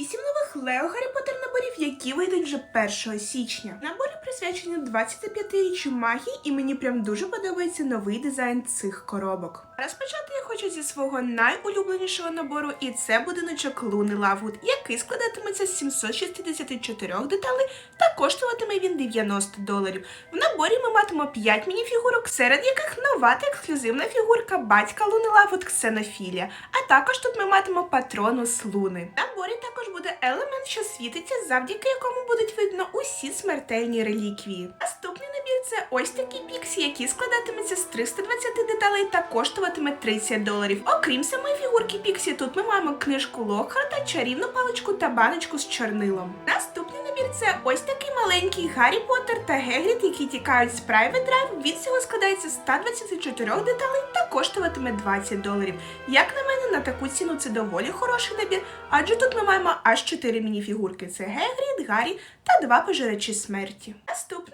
Вісім нових Лео Гаррі Поттер наборів, які вийдуть вже 1 січня. Набори присвячені 25-річчю магії, і мені прям дуже подобається новий дизайн цих коробок. Розпочати я хочу зі свого найулюбленішого набору, і це будиночок Луни Лавгуд, який складатиметься з 764 деталей та коштуватиме він 90 доларів. В наборі ми матимемо 5 мініфігурок, серед яких нова та ексклюзивна фігурка батька Луни Лавгуд Ксенофілія. А також тут ми матимемо патронус Луни. В наборі також буде елемент, що світиться, завдяки якому будуть видно усі смертельні реліквії. Це ось такі піксі, які складатиметься з 320 деталей та коштуватиме 30 доларів. Окрім самої фігурки Піксі, тут ми маємо книжку Локхарта, чарівну паличку та баночку з чорнилом. Наступний набір це ось такий маленький Гаррі Поттер та Гегріт, які тікають з Private Drive. Від цього складається 124 деталей та коштуватиме 20 доларів. Як на мене, на таку ціну це доволі хороший набір, адже тут ми маємо аж 4 мініфігурки: це Гегріт, Гаррі та два пожирачі смерті. Наступний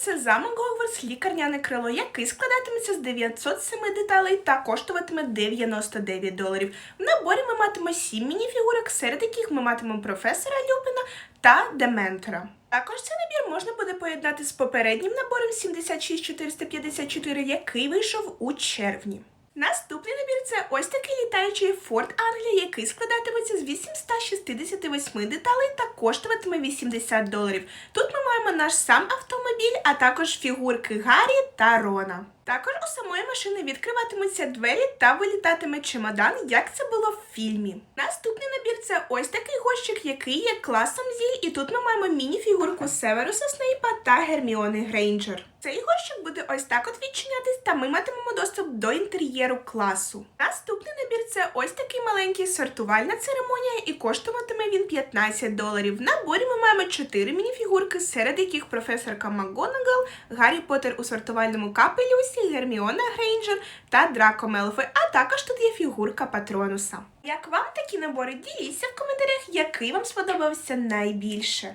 це замок Гогвардс лікарняне крило, який складатиметься з 907 деталей та коштуватиме 99 доларів. В наборі ми матимемо 7 мініфігурок, серед яких ми матимемо професора Люпина та Дементора. Також цей набір можна буде поєднати з попереднім набором 76454, який вийшов у червні. Наступний набір це ось такий літаючий Форт Англія, який складатиметься з 868 деталей та коштуватиме 80 доларів. Тут ми маємо наш сам автомобіль, а також фігурки Гаррі та Рона. Також у самої машини відкриватимуться двері та вилітатиме чемодан, як це було в фільмі. Наступний набір це ось такий горщик, який є класом зіль, і тут ми маємо міні-фігурку Северуса Снейпа та Герміони Грейнджер. Цей горщик буде ось так от відчинятись, та ми матимемо доступ до інтер'єру класу. Наступний набір це ось такий маленький сортувальна церемонія, і коштуватиме він 15 доларів. В наборі ми маємо 4 мініфігурки, серед яких професорка МакГонагал, Гаррі Поттер у сортувальному капелюсі, Герміона Грейнджер та Драко Мелфой, а також тут є фігурка Патронуса. Як вам такі набори? Діліться в коментарях, який вам сподобався найбільше.